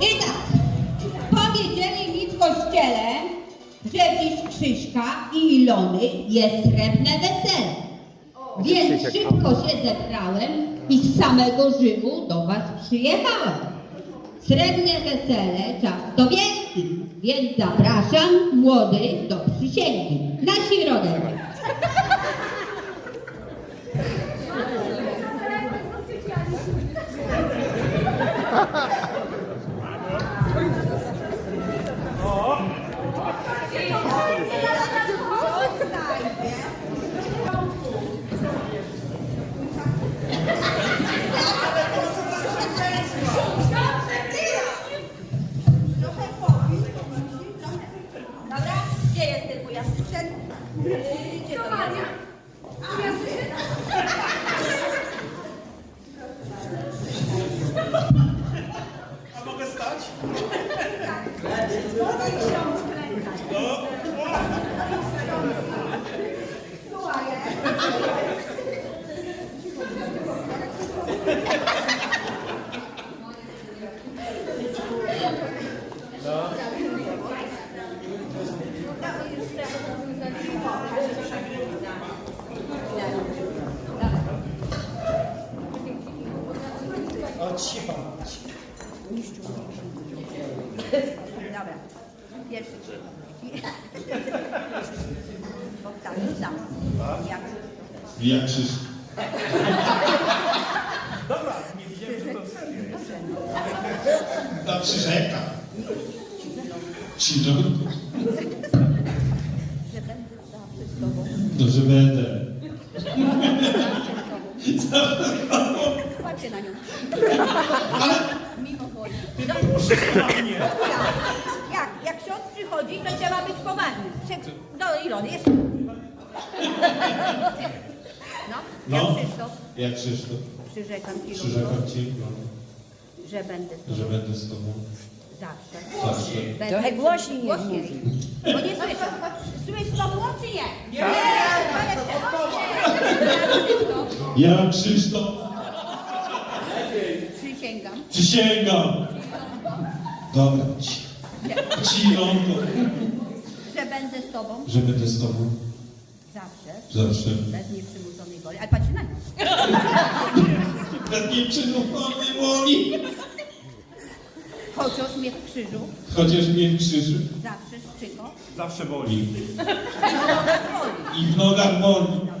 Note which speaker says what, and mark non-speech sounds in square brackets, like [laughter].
Speaker 1: I tak, powiedzieli mi w kościele, że dziś Krzyśka i Ilony jest srebrne wesele. Więc szybko się zebrałem i z samego Rzymu do was przyjechałem. Srebrne wesele czas to wielki, więc zapraszam młodych do przysięgi na środę.
Speaker 2: 저 말이야. Cicho.
Speaker 3: Dobra. Pierwszy. [laughs] Powtarzam. Jak
Speaker 4: Jak krzyż.
Speaker 2: Dobra, nie widziałem, że to serio jest.
Speaker 4: Ta przyrzeka. Krzyżą.
Speaker 3: że będę zawsze z tobą.
Speaker 4: To, że będę.
Speaker 3: Patrzcie na nią. Mimo woli.
Speaker 2: Nie.
Speaker 3: Jak, jak ksiądz przychodzi, to trzeba być poważny. Prze- Do Ilony, jeszcze. No,
Speaker 4: No.
Speaker 3: jak Krzysztof,
Speaker 4: Jak Krzysztof.
Speaker 3: przyrzekam Ci,
Speaker 4: Przyrzekam ci,
Speaker 3: że będę z
Speaker 4: że
Speaker 3: Tobą
Speaker 4: będę z tobą
Speaker 3: zawsze.
Speaker 4: zawsze.
Speaker 3: Będę
Speaker 5: Trochę głośniej
Speaker 3: Głośniej. Bo nie słyszę. Słysz to było, czy nie? Nie!
Speaker 4: Ja Krzysztof
Speaker 3: Przysięgam,
Speaker 4: przysięgam. Dobra, ci. Ci, Ilonko.
Speaker 3: że będę z Tobą
Speaker 4: Że będę z tobą
Speaker 3: zawsze,
Speaker 4: zawsze.
Speaker 3: bez nieprzymuszonej woli. Ale patrz na nią.
Speaker 4: Bez nieprzymuszonej woli.
Speaker 3: Chociaż mnie w krzyżu
Speaker 4: Chociaż mnie w krzyżu
Speaker 3: zawsze szczyko.
Speaker 2: Zawsze boli.
Speaker 4: i w nogach boli.
Speaker 3: Ilon. Ja